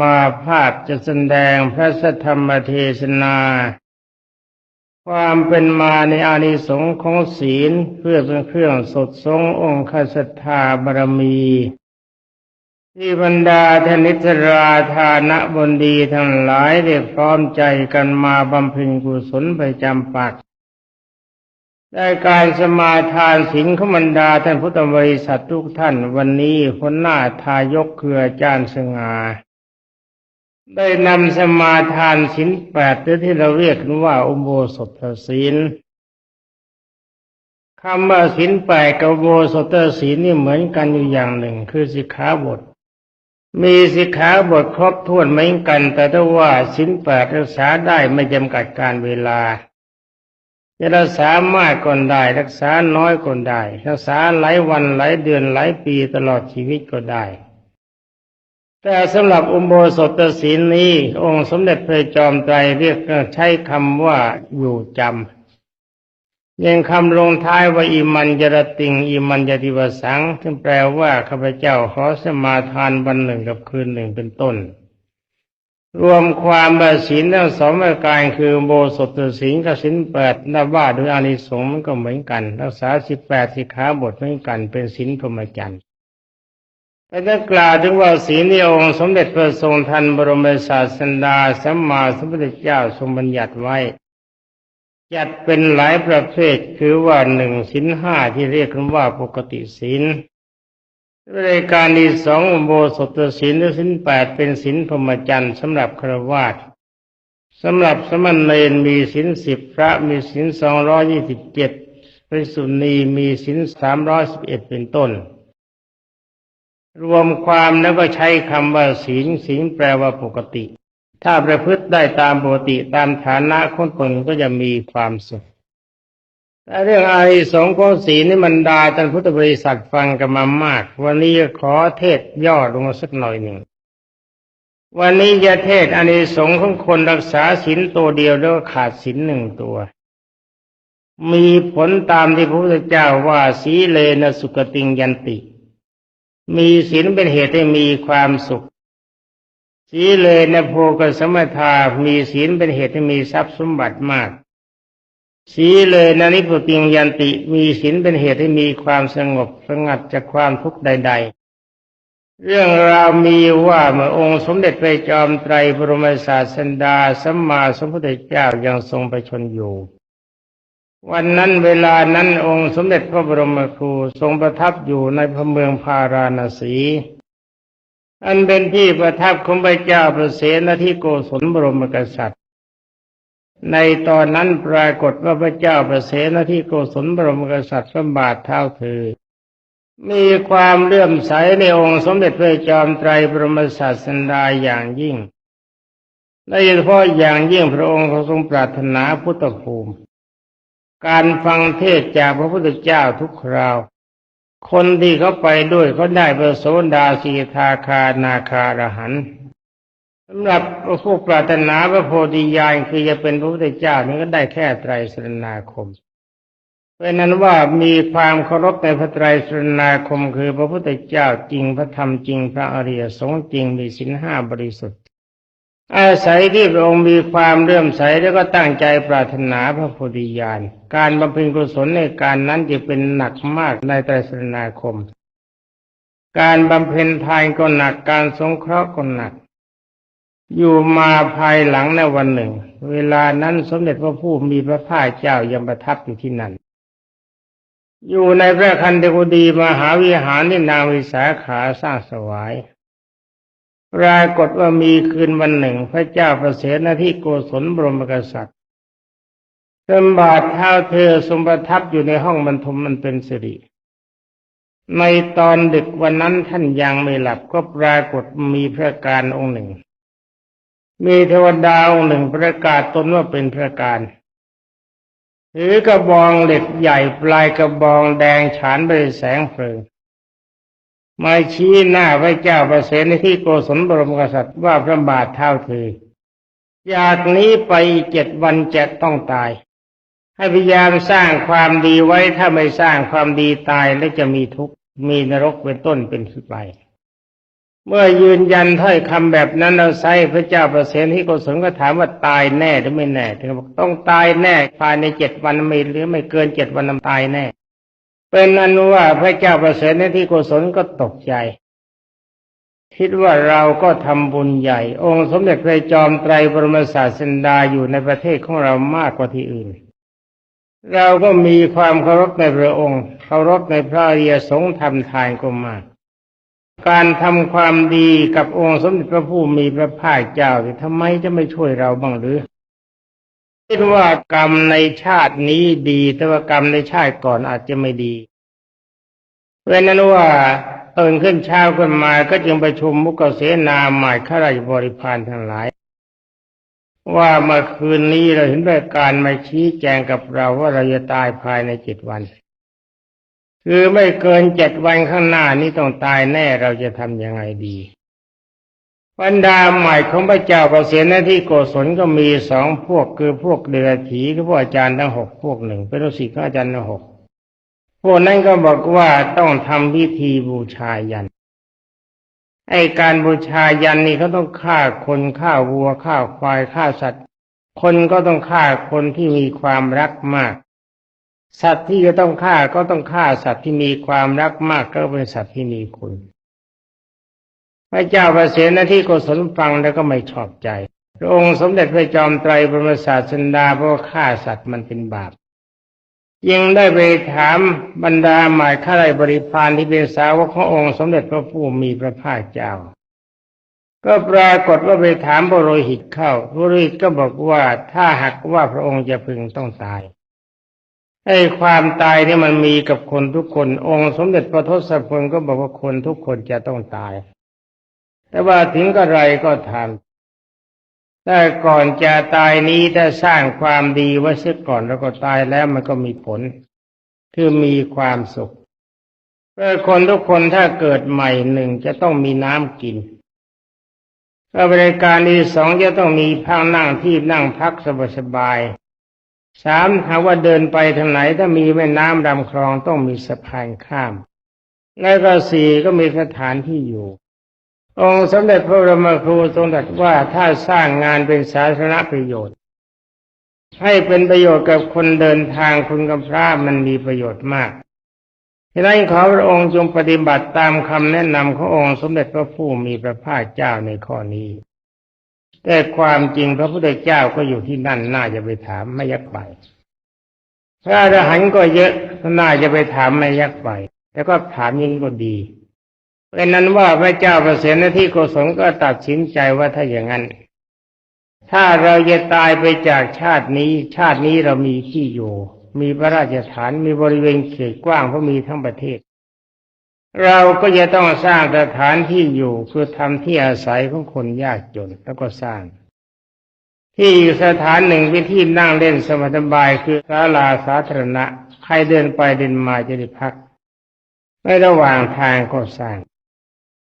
มาภาพจะแสดงพระสธรรมเทศนา ความเป็นมาในอานิสงส์ของศีลเพื่อเป็นเครื่องสดทรงองค์คศรัทธาบารมี ที่บรรดาธนิตราธานะบนดีทั้งหลายได้พร้อมใจกันมาบำเพ็ญกุศลประจำปักได้การสมาทานสิงขมันดาท่านพุทธบริษัททุกท่านวันนี้คนหน้าทายกคืออาจารย์สง่า ได้นำสมาทานสินแปดหรือที่เราเรียกกันว่าอุโบสถศีลคำว่าสินแปดกับอุโบสถศีลนี่เหมือนกันอยู่อย่างหนึ่ง คือสิกขาบท มีสิกขาบทครบถ้วนเหมือนกัน แต่ถ้าว่าสินแปดรักษาได้ไม่จำกัดการเวลาจะรักษามากก็ได้ รักษาน้อยก็ได้ รักษาหลายวันหลายเดือนหลายปีตลอดชีวิตก็ได้ แต่สำหรับอุโบสถศีลนี้ องค์สมเด็จพระจอมไตรเรียกใช้คำว่าอยู่จำยังคำลงท้ายว่าอิมันจรติงอิมันจติวสังซึ่งแปลว่าข้าพเจ้าขอสมาทานวันหนึ่งกับคืนหนึ่งเป็นต้น รวมความบาศีลทั้งสองประการคืออุโบสถศีลกับศีลแปดนับว่าโดยอานิสงส์มันก็เหมือนกัน รักษาสิบแปดสิขาบทเหมือนกันเป็นศีลพรหมจรรย์ แต่ถ้กล่าวถึงว่าศีลในองค์สมเด็จพระทรงทันบรมศาสดาสัมมาสัมพุทธเจ้าทรงบัญญัติไว้ จัดเป็นหลายประเภทคือว่าหนึ่งศีลห้าที่เรียกกันว่าปกติศีลรายการที่สองโบสถศีลหรือศีลแปดเป็นศีลพรหมจรรย์สำหรับครวาสสำหรับสมณเณรมีศีลสิบพระมีศีลสองร้อยี่สิบเจ็ดพระสุนีมีศีลสามร้อยสิบเอ็ดเป็นต้น รวมความแล้วก็ใช้คำว่าศีลศีลแปลว่าปกติ ถ้าประพฤติได้ตามปกติตามฐานะคนตนก็จะมีความสุขแต่เรื่องอานิสงของศีลนี่มันดาท่านพุทธบริษัทฟังกันมามาก วันนี้ขอเทศย่อลงมาสักหน่อยหนึ่ง วันนี้จะเทศอานิสงของคนรักษาศีลตัวเดียวแล้วขาดศีลหนึ่งตัว มีผลตามที่พระพุทธเจ้าว่าสีเลนะสุกติงยันติ มีศีลเป็นเหตุให้มีความสุข สีเลยนะโพกสมทามีศีลเป็นเหตุให้มีทรัพย์สมบัติมาก สีเลยนานิพุติงยันติ มีศีลเป็นเหตุให้มีความสงบสงัดจากความทุกข์ใด ๆ เรื่องราวมีว่าเมื่อองค์สมเด็จพระจอมไตรบรมศาสดาสัมมาสัมพุทธเจ้ายังทรงประชนอยู่ วันนั้นเวลานั้นองค์สมเด็จพระบรมครูทรงประทับอยู่ในพระเมืองพาราณสี อันเป็นที่ประทับของพระเจ้าประเสนที่โกศลบรมกษัตริย์ ในตอนนั้นปรากฏว่าพระเจ้าประเสนที่โกศลบรมกษัตริย์สมบาทเท้าเธอ มีความเลื่อมใสในองค์สมเด็จพระจอมไตรบรมศาสดาอย่างยิ่งโดยเฉพาะอย่างยิ่งพระองค์ทรงปรารถนาพุทธภูมิ การฟังเทศจากพระพุทธเจ้าทุกคราว คนที่เขาไปด้วยเขาได้ประโสดาสีทาคานาคารหันสำหรับผู้ปรารถนาพระโพธิญาณคือจะเป็นพระพุทธเจ้านี่ก็ได้แค่ไตรสรณาคมเพราะนั้นว่ามีความเคารพในพระไตรสรณาคม คือพระพุทธเจ้าจริงพระธรรมจริงพระอริยสงฆ์จริงมีสินห้าบริสุทธิ์ อาศัยที่พระองค์มีความเลื่อมใสแล้วก็ตั้งใจปรารถนาพระโพธิญาณ การบำเพ็ญกุศลในการนั้นจะเป็นหนักมากในไตรสรณาคม การบำเพ็ญทานก็หนักการสงเคราะห์ก็หนัก อยู่มาภายหลังในวันหนึ่ง เวลานั้นสมเด็จพระผู้มีพระภาคเจ้ายังประทับอยู่ที่นั่น อยู่ในพระคันเทกุดีมหาวิหารที่นางวิสาขาสร้างสวาย ปรากฏว่ามีคืนวันหนึ่ง พระเจ้าประเสนที่โกศลบรมกษัตริย์เติมบาทเท้าเธอทรงประทับอยู่ในห้องบรรทมมันเป็นสิริ ในตอนดึกวันนั้นท่านยังไม่หลับก็ปรากฏมีพระการองค์หนึ่ง มีเทวดาองค์หนึ่งประกาศตนว่าเป็นพระการถือกระบองเหล็กใหญ่ปลายกระบองแดงฉานไปแสงเพลิง มาชี้หน้าพระเจ้าประเสนที่โกศลบรมกษัตริย์ว่าพระบาทเท่าเธอจากนี้ไปเจ็ดวันจะต้องตาย ให้พยายามสร้างความดีไว้ถ้าไม่สร้างความดีตายแล้วจะมีทุกข์มีนรกเป็นต้นเป็นขึ้นไป เมื่อยืนยันถ้อยคำแบบนั้นเราไซพระเจ้าประเสนที่โกศลก็ถามว่าตายแน่หรือไม่แน่ถึงบอกต้องตายแน่ภายในเจ็ดวันไม่หรือไม่เกินเจ็ดวันนำตายแน่ เป็นอนุว่าพระเจ้าประเสริฐในที่โกศลก็ตกใจ คิดว่าเราก็ทำบุญใหญ่ องค์สมเด็จพระจอมไตรบรมศาสดาอยู่ในประเทศของเรามากกว่าที่อื่น เราก็มีความเคารพในพระองค์เคารพในพระอริยสงฆ์ทำทานก็มากการทำความดีกับองค์สมเด็จพระผู้มีพระภาคเจ้าที่ทำไมจะไม่ช่วยเราบ้างหรือ คิดว่ากรรมในชาตินี้ดี แต่ว่ากรรมในชาติก่อนอาจจะไม่ดีเพราะนั้นว่าตื่นขึ้นเช้าขึ้นมาก็จึงประชุมมุกเสนาหมายข้าราชบริพารทั้งหลาย ว่าเมื่อคืนนี้เราเห็นด้วยการมาชี้แจงกับเราว่าเราจะตายภายในเจ็ดวัน คือไม่เกินเจ็ดวันข้างหน้านี้ต้องตายแน่เราจะทำยังไงดี บรรดาใหม่ของพระเจ้าเกษียณหน้าที่โกศลก็มีสองพวกคือพวกเดือถีกับพวกอาจารย์ทั้งหกพวกหนึ่งเป็นลูกศิษย์ของอาจารย์ทั้งหกพวกนั้นก็บอกว่าต้องทำพิธีบูชายันไอการบูชายันนี่เขาต้องฆ่าคนฆ่าวัวฆ่าควายฆ่าสัตว์ คนก็ต้องฆ่าคนที่มีความรักมาก สัตว์ที่จะต้องฆ่าก็ต้องฆ่าสัตว์ที่มีความรักมากก็เป็นสัตว์ที่มีคุณ พระเจ้าประเสนที่โกศลฟังแล้วก็ไม่ชอบใจพระองค์สมเด็จพระจอมไตรบรมศาสันดาเพราะฆ่าสัตว์มันเป็นบาปยังได้ไปถามบรรดาหมายข้าราชบริพารที่เป็นสาวกขององค์สมเด็จพระผู้มีพระภาคเจ้า ก็ปรากฏว่าไปถามบรหิตเข้าบรหิตก็บอกว่าถ้าหากว่าพระองค์จะพึงต้องตายไอ้ความตายนี่มันมีกับคนทุกคน องค์สมเด็จพระทศพลก็บอกว่าคนทุกคนจะต้องตาย แต่ว่าถึงกระไรก็ทำแต่ก่อนจะตายนี้ถ้าสร้างความดีไว้เสียก่อนแล้วก็ตายแล้วมันก็มีผล คือมีความสุขเพื่อคนทุกคนถ้าเกิดใหม่หนึ่งจะต้องมีน้ำกินก็บริการที่สองจะต้องมีพักนั่งที่นั่งพักสบายสามหาว่าเดินไปทางไหนถ้ามีแม่น้ำลำคลองต้องมีสะพานข้าม แล้วก็สี่ก็มีสถานที่อยู่ องค์สมเด็จพระบรมครูทรงตรัสว่าถ้าสร้างงานเป็นสาธารณประโยชน์ ให้เป็นประโยชน์กับคนเดินทางคุณกับพระมันมีประโยชน์มากฉะนั้นขอพระองค์จงปฏิบัติตามคำแนะนำขององค์สมเด็จพระผู้มีพระภาคเจ้าในข้อนี้ แต่ความจริงพระพุทธเจ้าก็อยู่ที่นั่นน่าจะไปถามไม่ยักไปพระอรหันต์ก็เยอะน่าจะไปถามไม่ยักไปแต่ก็ถามยิ่งก็ดี เป็นนั้นว่าพระเจ้าประเสนที่โกศลก็ตัดสินใจว่าถ้าอย่างนั้น ถ้าเราจะตายไปจากชาตินี้ ชาตินี้เรามีที่อยู่ มีพระราชฐานมีบริเวณเขตกว้างเพราะมีทั้งประเทศ เราก็จะต้องสร้างสถานที่อยู่คือทำที่อาศัยของคนยากจนแล้วก็สร้าง ที่อยู่สถานหนึ่งเป็นที่นั่งเล่นสบายคือศาลาสาธารณะใครเดินไปเดินมาจะได้พักในระหว่างทางก็สร้าง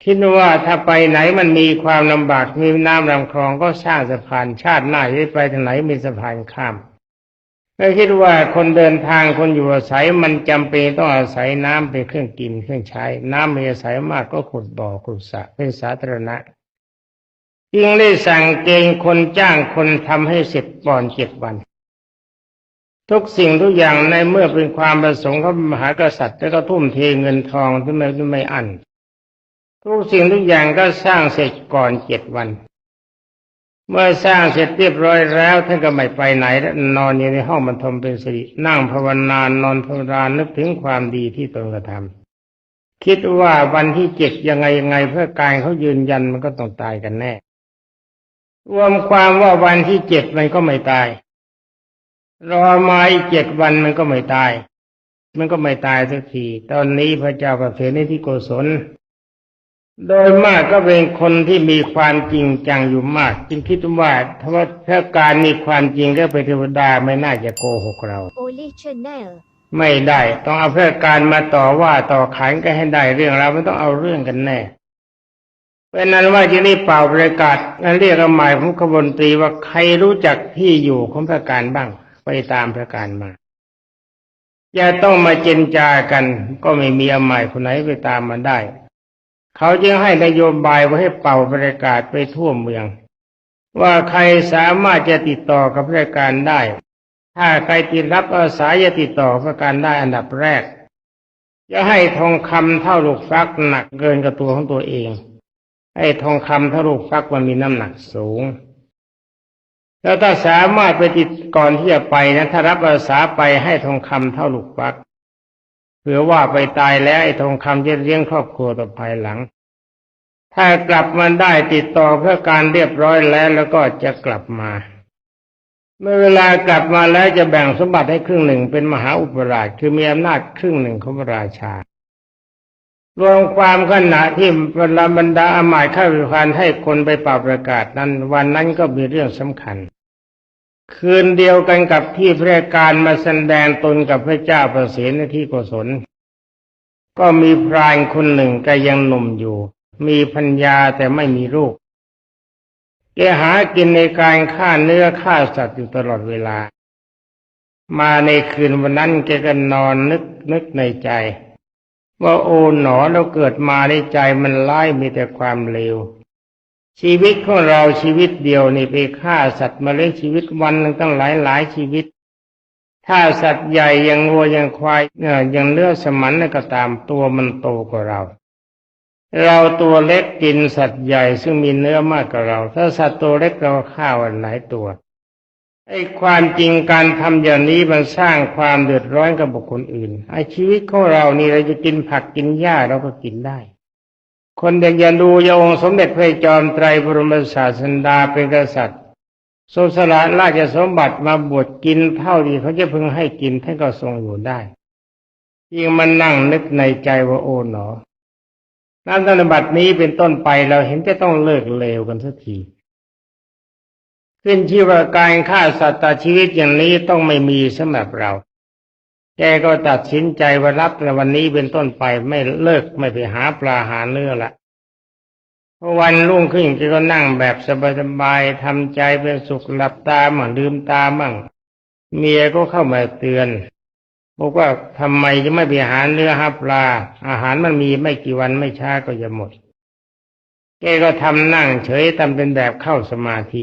คิดว่าถ้าไปไหนมันมีความลำบากมีน้ำลำคลองก็สร้างสะพานชาติหน้าจะไปทางไหนมีสะพานข้ามไม่คิดว่าคนเดินทางคนอยู่อาศัยมันจำเป็นต้องอาศัยน้ำเป็นเครื่องกินเครื่องใช้ น้ำมีอาศัยมากก็ขุดบ่อขุดสระเป็นสาธารณะจึงได้สั่งเกณฑ์คนจ้างคนทำให้เสร็จก่อนเจ็ดวัน ทุกสิ่งทุกอย่างในเมื่อเป็นความประสงค์ของมหากษัตริย์แล้วก็ทุ่มเทเงินทองที่ไม่ไม่อั้น ทุกสิ่งทุกอย่างก็สร้างเสร็จก่อนเจ็ดวัน เมื่อสร้างเสร็จเรียบร้อยแล้วท่านก็ไม่ไปไหนแล้วนอนอยู่ในห้องบรรทมเป็นสิรินั่งภาวนานอนภาวนานึกถึงความดีที่ตนกระทำคิดว่าวันที่เจ็ดยังไงยังไงเพื่อการเขายืนยันมันก็ต้องตายกันแน่ รวมความว่าวันที่เจ็ดมันก็ไม่ตาย รอมาอีกเจ็ดวันมันก็ไม่ตาย มันก็ไม่ตายสักทีตอนนี้พระเจ้าประเสริฐที่โกศล โดยมากก็เป็นคนที่มีความจริงจังอยู่มาก จึงคิดว่าถ้าว่าถ้าการมีความจริงแล้วเป็นเทวดาไม่น่าจะโกหกเรา Oli Chanel ไม่ได้ต้องเอาเพื่อการมาต่อว่าต่อขานกันให้ได้เรื่องเราไม่ต้องเอาเรื่องกันแน่เป็นนั้นว่าที่นี่เป่าประกาศนั้นเรียกเอาหมายของขบวนตรีว่าใครรู้จักที่อยู่ของพระการบ้าง ไปตามพระการมาอย่าต้องมาเจนจากัน ก็ไม่มีเอาหมายคนไหนไปตามมาได้ เขาจึงให้นโยบายไว้ให้เป่าประกาศไปทั่วเมือง ว่าใครสามารถจะติดต่อกับราชการได้ ถ้าใครติดรับอาสาจะติดต่อราชการได้อันดับแรก จะให้ทองคำเท่าลูกฟักหนักเกินกับตัวของตัวเอง ให้ทองคำเท่าลูกฟักมันมีน้ำหนักสูงแล้วถ้าสามารถไปติดก่อนที่จะไปนะถ้ารับอาสาไปให้ทองคำเท่าลูกฟัก เผื่อว่าไปตายแล้วไอ้ทองคำจะเลี้ยงครอบครัวต่อภายหลัง ถ้ากลับมาได้ติดต่อเพื่อการเรียบร้อยแล้วแล้วก็จะกลับมา เมื่อเวลากลับมาแล้วจะแบ่งสมบัติให้ครึ่งหนึ่งเป็นมหาอุปราชคือมีอำนาจครึ่งหนึ่งของพระราชารวมความขณะที่บรรดาบรรดาอามาตย์ข้าราชการให้คนไปป่าประกาศนั้น วันนั้นก็มีเรื่องสำคัญ คืนเดียวกันกับที่พระการมาแสดงตนกับพระเจ้าประเสนในที่โกศล ก็มีพรานคนหนึ่งแกยังหนุ่มอยู่ มีพัญญาแต่ไม่มีลูกแกหากินในการฆ่าเนื้อฆ่าสัตว์อยู่ตลอดเวลา มาในคืนวันนั้นแกก็นอนนึกนึกในใจ ว่าโอ๋หนอเราเกิดมาในใจมันร้ายมีแต่ความเลว ชีวิตของเราชีวิตเดียวนี่ไปฆ่าสัตว์มาเลี้ยงชีวิตวันหนึ่งตั้งหลายหลายชีวิต ถ้าสัตว์ใหญ่อยังวัวอยังควายเอ่ออยังเลือดสมันนั่นก็ตามตัวมันโตกว่าเรา เราตัวเล็กกินสัตว์ใหญ่ซึ่งมีเนื้อมากกว่าเรา ถ้าสัตว์ตัวเล็กเราฆ่าวันหลายตัวไอ้ความจริงการทำอย่างนี้มันสร้างความเดือดร้อนกับบุคคลอื่นไอ้ชีวิตของเรานี่เราจะกินผักกินหญ้าเราก็กินได้ คนอยากจะดูยองสมเด็จพระจอมไตรบรมศาสดาเป็นกษัตริย์ทรงสละราชสมบัติมาบวชกินเท่าที่เขาจะพึงให้กินท่านก็ทรงอยู่ได้ยิ่งมันนั่งนึกในใจว่าโอ๋หนอน้ำธนบัตินี้เป็นต้นไปเราเห็นจะต้องเลิกเลวกันสักที ขึ้นชื่อว่าการฆ่าสัตว์ชีวิตอย่างนี้ต้องไม่มีสำหรับเรา แกก็ตัดสินใจว่ารับในวันนี้เป็นต้นไปไม่เลิกไม่ไปหาปลาหาเนื้อละวันรุ่งขึ้นแกก็นั่งแบบสบายๆทำใจเป็นสุขหลับตามั่งลืมตามั่ง เมียก็เข้ามาเตือนบอกว่าทำไมจะไม่ไปหาเนื้อหาปลา อาหารมันมีไม่กี่วันไม่ช้าก็จะหมด แกก็ทำนั่งเฉยทำเป็นแบบเข้าสมาธิ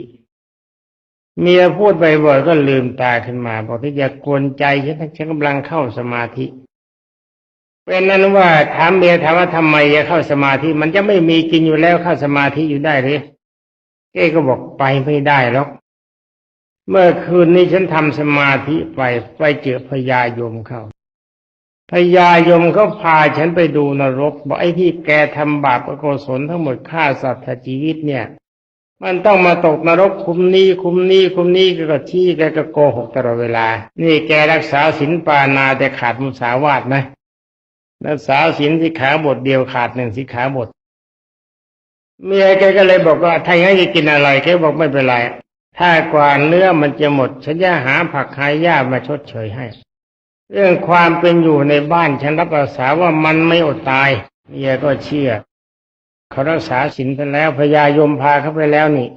เมียพูดบ่อยๆก็ลืมตาขึ้นมา บอกที่อย่ากวนใจฉันฉันกำลังเข้าสมาธิเป็นนั้นว่าถามเมียถามว่าทำไมจะเข้าสมาธิมันจะไม่มีกินอยู่แล้วเข้าสมาธิอยู่ได้หรือแกก็บอกไปไม่ได้หรอกเมื่อคืนนี้ฉันทำสมาธิไปไปเจอพญายมเข้าพญายมเขาพาฉันไปดูนรกบอกไอ้ที่แกทำบาปอกุศลทั้งหมดฆ่าสัตว์ชีวิตเนี่ย มันต้องมาตกนรกคุมนี้คุมนี้คุมนี้ก็ก็ชี้แกก็โกหกตลอดเวลา นี่แกรักษาศีลปานาแต่ขาดมุสาวาทนะรักษาศีลสิขาบทเดียวขาดหนึ่งสิขาบทเมียแกก็เลยบอกว่าถ้าอย่างนั้นจะกินอะไรแกบอกไม่เป็นไรถ้ากว่าเนื้อมันจะหมด ฉันจะหาผักหายหญ้ามาชดเชยให้ เรื่องความเป็นอยู่ในบ้านฉันรับอาสาว่ามันไม่อดตายเมียก็เชื่อ เขารักษาศีลไปแล้วพญายมพาเขาไปแล้วนี่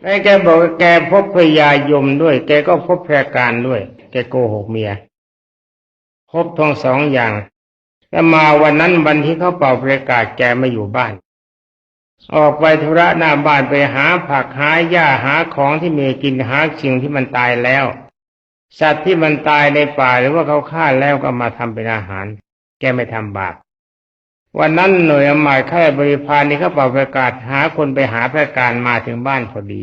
แม่แกบอกแกพบพญายมด้วย แกก็พบแพรการด้วย แกโกหกเมีย พบทั้งสองอย่างแต่มาวันนั้นวันที่เขาเป่าประกาศแกไม่อยู่บ้าน ออกไปธุระหน้าบ้านไปหาผักหาหญ้าหาของที่มีกินหาสิ่งที่มันตายแล้ว สัตว์ที่มันตายในป่าหรือว่าเขาฆ่าแล้วก็มาทำเป็นอาหาร แกไม่ทำบาป วันนั้นหน่วยอมาตย์ข้าบริพารนี่เขาเป่าประกาศหาคนไปหาประการมาถึงบ้านพอดี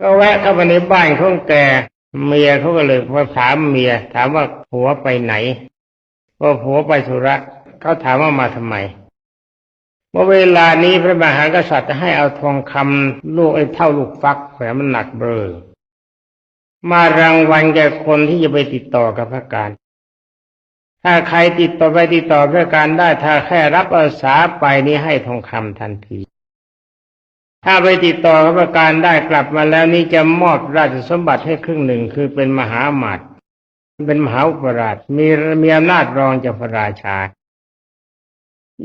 ก็แวะเข้าไปในบ้านของแกเมียเขาก็เลยมาถามเมีย ถามว่าผัวไปไหนพอผัวไปธุระเขาถามว่ามาทำไมเมื่อเวลานี้พระมหากษัตริย์จะให้เอาทองคำลูกไอ้เท่าลูกฟักแขวนมันหนักเบอมารางวัลแก่คนที่จะไปติดต่อกับพระการ ถ้าใครติดต่อไปติดต่อพระการได้ ถ้าแค่รับอาสาไปนี้ให้ทองคำทันที ถ้าไปติดต่อกับพระการได้กลับมาแล้วนี่จะมอบราชสมบัติให้ครึ่งหนึ่งคือเป็นมหาอมาตย์เป็นมหาอุปราชมีมีอำนาจรองจากพระราชา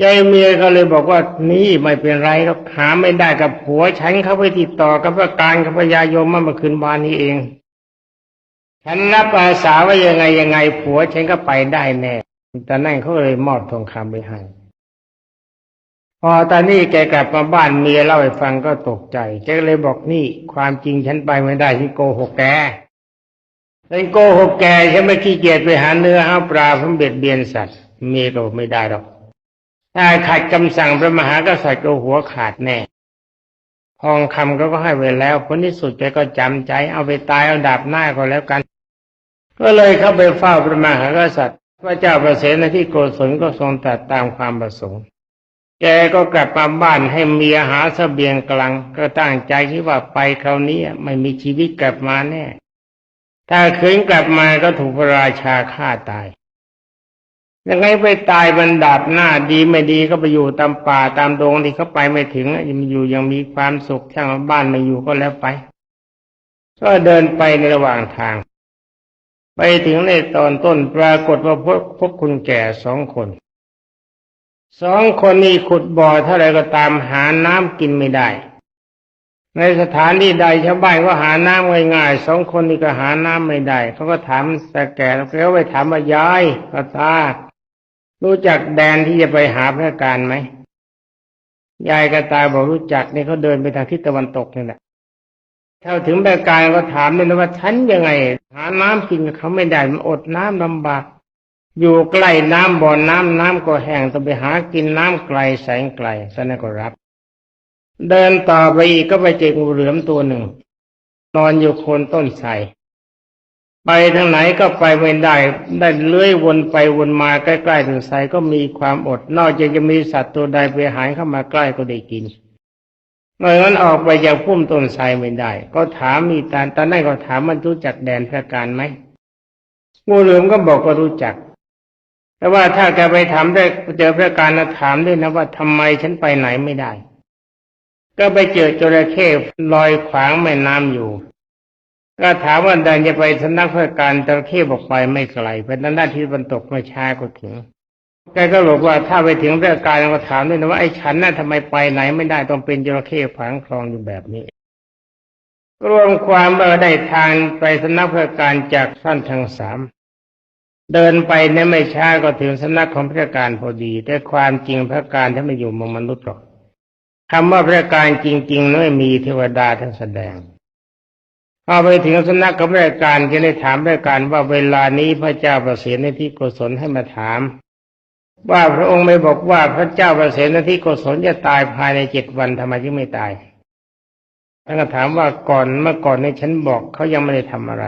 ยายเมียก็เลยบอกว่านี่ไม่เป็นไรหรอกหาไม่ได้กับผัวฉันเขาไปติดต่อกับพระการกับพระยายมเมื่อคืนวานนี้เอง ฉันรับอาสาว่ายังไงยังไงผัวฉันก็ไปได้แน่แต่นั่นเขาเลยมอบทองคำไปให้พอตอนนี้แกกลับมาบ้านเมียเล่าให้ฟังก็ตกใจแกก็เลยบอกนี่ ความจริงฉันไปไม่ได้ที่โกหกแกเป็นโกหกแกฉันไม่ขี้เกียจไปหาเนื้อหาปลาเพื่อเบียดเบียนสัตว์ เมียก็ไม่ได้หรอกถ้าขัดคำสั่งพระมหากษัตริย์ก็หัวขาดแน่ทองคำก็ก็ให้ไว้แล้วผลที่สุดแกก็จำใจเอาไปตายเอาดาบหน้าก็แล้วกัน ก็เลยเข้าไปเฝ้าพระมหากษัตริย์ พระเจ้าประเสนที่โกศลก็ทรงตัดตามความประสงค์แกก็กลับมาบ้านให้เมียหาเสบียงกลางก็ตั้งใจคิดว่าไปคราวนี้ไม่มีชีวิตกลับมาแน่ ถ้าคืนกลับมาก็ถูกพระราชาฆ่าตายยังไงไปตายบรรดาบหน้าดีไม่ดีก็ไปอยู่ตามป่าตามดงที่เขาไปไม่ถึงยังอยู่ยังมีความสุขช่างบ้านไม่อยู่ก็แล้วไป ก็เดินไปในระหว่างทาง ไปถึงในตอนต้นปรากฏว่าพบพบคุณแก่สองคน สองคนนี้ขุดบ่อเท่าไรก็ตามหาน้ำกินไม่ได้ ในสถานที่ใดชาวบ้านก็หาน้ำง่ายๆสองคนนี้ก็หาน้ำไม่ได้เขาก็ถามแต่แก่แล้วก็ไปถามว่ายายตาตารู้จักแดนที่จะไปหาพระการไหมยายกระตาบอกรู้จักนี่เขาเดินไปทางทิศตะวันตกนี่แหละ เท่าถึงพระการก็ถามเลยนะว่าฉันยังไง หาน้ำกินเขาไม่ได้มันอดน้ำลำบาก อยู่ใกล้น้ำบ่อน้ำน้ำก็แห้งต้องไปหากินน้ำไกลแสงไกลสนั่นก็รับ เดินต่อไปอีกก็ไปเจองูเหลือมตัวหนึ่ง นอนอยู่โคนต้นไทรไปทางไหนก็ไปไม่ได้ ได้เลื้อยวนไปวนมาใกล้ๆต้นไทรก็มีความอด นอกจากจะมีสัตว์ตัวใดไปหายเข้ามาใกล้ก็ได้กิน เมื่อนั้นออกไปจากพุ่มต้นไทรไม่ได้ ก็ถามมีตาตอนนั้นก็ถามมันรู้จักแดนพระการไหมงูเหลือมก็บอกก็รู้จัก แต่ว่าถ้าแกไปถามได้เจอพระการนะถามด้วยนะว่าทำไมฉันไปไหนไม่ได้ ก็ไปเจอจระเข้ลอยขวางแม่น้ำอยู่ ก็ถามว่าเดินจะไปสำนักพระการจระเข้บอกไปไม่ไกลเป็นด้านที่บรรตกไม่ช้าก็ถึง แกก็บอกว่าถ้าไปถึงพระการก็ถามด้วยนะว่าไอ้ฉันน่ะทำไมไปไหนไม่ได้ต้องเป็นจระเข้ขวางคลองอยู่แบบนี้ รวมความเออได้ทางไปสำนักพระการจากท่านทั้งสามเดินไปเนี่ยไม่ช้าก็ถึงสำนักของพระการพอดี แต่ความจริงพระการท่านไม่อยู่มอมนุษย์หรอกคำว่าพระการจริงๆนั้นไม่มีเทวดาท่านแสดงพอไปถึงสำนักของพระการจะได้ถามพระการว่าเวลานี้พระเจ้าประเสนที่โกศลให้มาถาม ว่าพระองค์ไม่บอกว่าพระเจ้าประเสนที่โกศลจะตายภายในเจ็ดวันทำไมจึงไม่ตายท่านก็ถามว่าก่อนเมื่อก่อนในฉันบอกเขายังไม่ได้ทำอะไร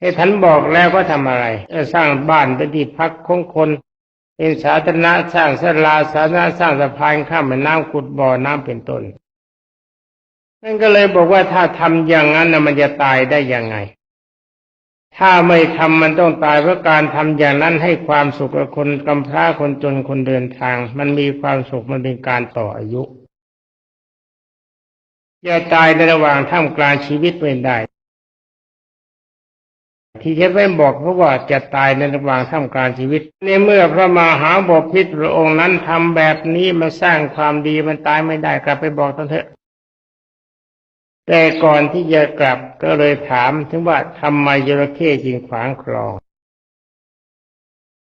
ให้ท่านบอกแล้วก็ทำอะไรสร้างบ้านเป็นที่พักของคนเป็นสาธารณะสร้างสลาสาธารณะสร้างสะพานข้ามแม่น้ำขุดบ่อน้ำเป็นต้นนั่นก็เลยบอกว่าถ้าทำอย่างนั้นนะมันจะตายได้ยังไง ถ้าไม่ทำมันต้องตายเพราะการทำอย่างนั้นให้ความสุขกับคนกำพร้าคนจนคนเดินทาง มันมีความสุขมันเป็นการต่ออายุอย่าตายในระหว่างท่ามกลางชีวิตไม่ได้ ที่ฉันไม่บอกเพราะว่าจะตายในระหว่างท่ามกลางชีวิตในเมื่อพระมหาบพิตรพระองค์นั้นทำแบบนี้มาสร้างความดีมันตายไม่ได้กลับไปบอกท่านเถอะ แต่ก่อนที่จะกลับก็เลยถามถึงว่าทำไมจระเข้จึงขวางคลอง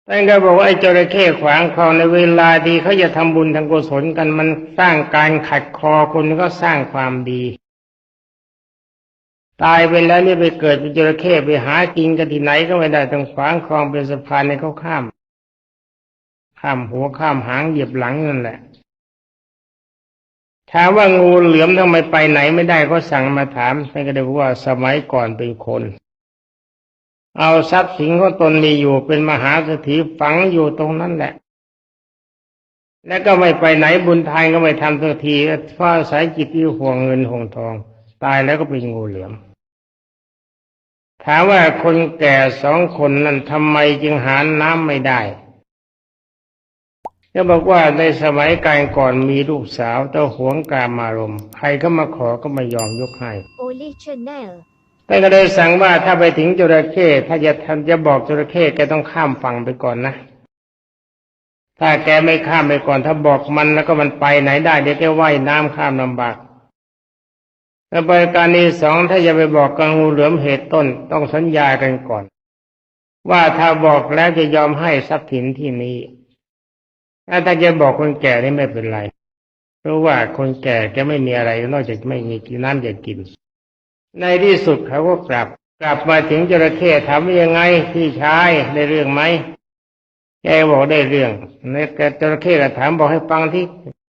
ท่านก็บอกว่าไอ้จระเข้ขวางคลองในเวลาดีเขาจะทำบุญทางกุศลกันมันสร้างการขัดคอคนก็สร้างความดี ตายไปแล้วนี่ไปเกิดเป็นจระเข้ไปหากินกันที่ไหนก็ไม่ได้ต้องขวางคลองเป็นสะพานในเขาข้าม ข้ามหัวข้ามหางเหยียบหลังนั่นแหละ ถามว่างูเหลือมทำไมไปไหนไม่ได้ก็สั่งมาถามท่านก็ได้บอกว่าสมัยก่อนเป็นคน เอาทรัพย์สินของตนมีอยู่เป็นมหาเศรษฐีฝังอยู่ตรงนั้นแหละ แล้วก็ไม่ไปไหนบุญทานก็ไม่ทำสักทีเพราะอายจิตที่ห่วงเงินห่วงทอง ตายแล้วก็เป็นงูเหลือมถามว่าคนแก่สองคนนั้นทำไมจึงหาน้ำไม่ได้ ก็บอกว่าในสมัยการก่อนมีลูกสาวแต่หวงกามารมณ์ใครก็มาขอก็ไม่ยอมยกให้ Oli Chanel แต่ก็เลยสั่งว่าถ้าไปถึงจระเข้ถ้าจะทำจะบอกจระเข้แกต้องข้ามฝั่งไปก่อนนะ ถ้าแกไม่ข้ามไปก่อน ถ้าบอกมันแล้วก็มันไปไหนได้เดี๋ยวแกว่ายน้ำข้ามลำบากแล้วบริการนี้สองถ้าจะไปบอกกังงูเหลือมเหตุต้นต้องสัญญากันก่อน ว่าถ้าบอกแล้วจะยอมให้ทรัพย์สินที่นี้ ถ้าจะบอกคนแก่นี่ไม่เป็นไร เพราะว่าคนแก่แกไม่มีอะไรนอกจากไม่มีกินน้ำจะกิน ในที่สุดเขาก็กลับ กลับมาถึงจระเข้ถามว่ายังไงพี่ชายได้เรื่องไหมแกบอกได้เรื่องในแกจระเข้ก็ถามบอกให้ฟังที่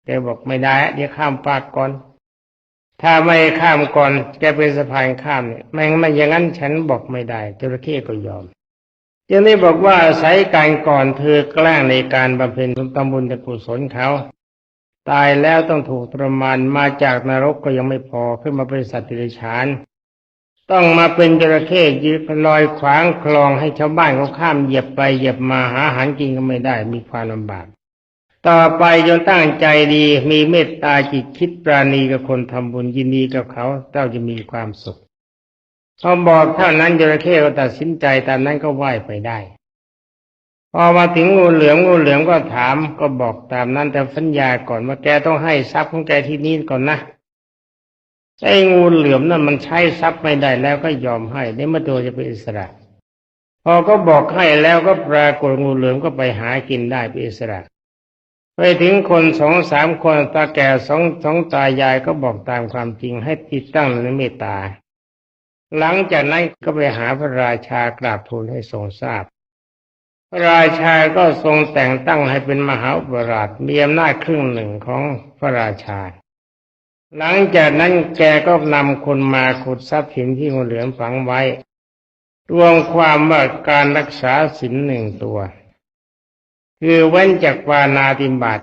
แกบอกไม่ได้เดี๋ยวข้ามปากก่อน ถ้าไม่ข้ามก่อนแกเป็นสะพานข้ามเนี่ยไม่ไม่อย่างนั้นฉันบอกไม่ได้จระเข้ก็ยอม จึงได้บอกว่าอาศัยการก่อนเธอแกล้งในการบำเพ็ญตำบุญตกุศลเขา ตายแล้วต้องถูกทรมานมาจากนรกก็ยังไม่พอขึ้นมาเป็นสัตว์เดรัจฉานต้องมาเป็นจระเข้ยืนลอยขวางคลองให้ชาวบ้านเขาข้ามเหยียบไปเหยียบมาหาอาหารกินก็ไม่ได้มีความลำบาก ต่อไปจนตั้งใจดีมีเมตตาจิตคิดปราณีกับคนทำบุญยินดีกับเขาเจ้าจะมีความสุข พอบอกเท่านั้นจระเข้ก็ตัดสินใจตามนั้นก็ว่ายไปได้ พอมาถึงงูเหลือมงูเหลือมก็ถามก็บอกตามนั้นแต่สัญญาก่อนว่าแกต้องให้ทรัพย์ของแกที่นี่ก่อนนะไอ้งูเหลือมนั่นมันใช้ทรัพย์ไม่ได้แล้วก็ยอมให้ในเมื่อตัวจะเป็นอิสระ พอก็บอกให้แล้วก็ปรากฏงูเหลือมก็ไปหากินได้เป็นอิสระไปถึงคนสองสามคนตาแก่สองสองตายายก็บอกตามความจริงให้ติดตั้งในเมตตา หลังจากนั้นก็ไปหาพระราชากราบทูลให้ทรงทราบ พระราชาก็ทรงแต่งตั้งให้เป็นมหาอุปราชมีอำนาจครึ่งหนึ่งของพระราชา หลังจากนั้นแกก็นำคนมาขุดทรัพย์สินที่งูเหลือมฝังไว้ รวมความว่าการรักษาศีลหนึ่งตัว คือเว้นจากปานาติบาต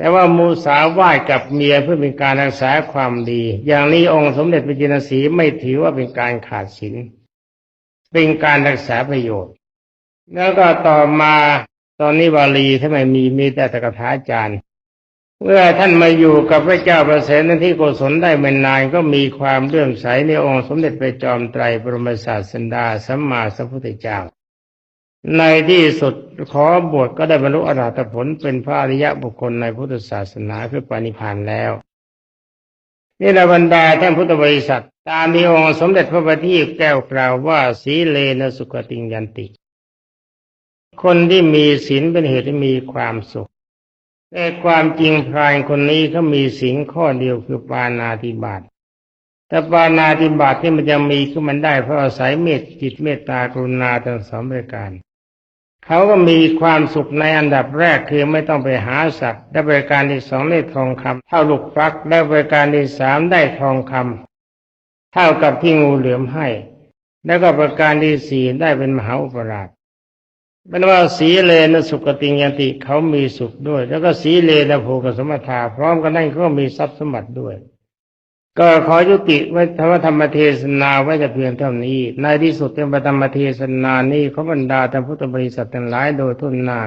แต่ว่ามูสาวาดกับเมียเพื่อเป็นการรักษาความดี อย่างนี้องค์สมเด็จพระจินสีไม่ถือว่าเป็นการขาดศีลเป็นการรักษาประโยชน์ แล้วก็ต่อมาตอนนี้บาลีถ้าไมมีมีแต่ตกถาจารย์เมื่อท่านมาอยู่กับพระเจ้าประเสริฐในที่โกศลได้ไม่นานก็มีความเลื่อมใสในองค์สมเด็จพระจอมไตรบรมศาสดาสัมมาสัมพุทธเจ้า ในที่สุดขอบวชก็ได้บรรลุอรหัตผลเป็นพระอริยะบุคคลในพุทธศาสนาคือปานิพานแล้ว นี่ละบรรดาท่านพุทธบริษัท ตามที่องค์สมเด็จพระบัณฑิตแก้วกล่าวว่าสีเลนะสุขติงยันติ คนที่มีศีลเป็นเหตุให้มีความสุขแต่ความจริงพรายคนนี้เขามีศีลข้อเดียวคือปานาติบาตแต่ปานาติบาตที่มันจะมีขึ้นมันได้เพราะอาศัยเมตจิตเมตตากรุณาทั้งสองประการ เขาก็มีความสุขในอันดับแรกคือไม่ต้องไปหาสัตว์ได้บริการที่สองได้ทองคำเท่าลูกฟักได้บริการที่สามได้ทองคำเท่ากับที่งูเหลือมให้ แล้วก็ประการที่สี่ได้เป็นมหาอุปราชเป็นว่าสีเลนสุขติยันติเขามีสุขด้วย แล้วก็สีเลนโภกสมถาพร้อมกันนั่นก็มีทรัพย์สมบัติด้วย ก็ขอยุติไว้ธรรมธรรมเทศนาไว้แต่เพียงเท่านี้ ในที่สุดเป็นธรรมเทศนานี้ขบรรดาท่านพุทธบริษัททั้งหลายโดยทุนน้า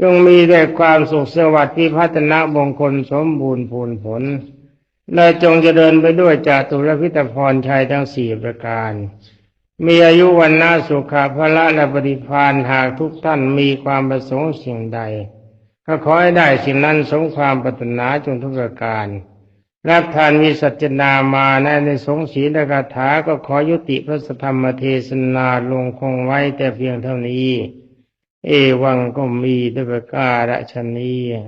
จงมีแต่ความสุขสวัสดิ์ที่พัฒนามงคลสมบูรณ์ผลผล และจงเจริญไปด้วยจาตุรพิตพรชัยทั้งสี่ประการ มีอายุวันนาสุขภละและปฏิพานหากทุกท่านมีความประสงค์สิ่งใด ก็ขอให้ได้สิ่งนั้นสมความปรารถนาจงทุกประการ รับทานมีสัจนามาในในสงฆ์ศีลกถาก็ขอยุติพระธรรมเทศนาลงคงไว้แต่เพียงเท่านี้ เอวังก็มีด้วยประการฉนี้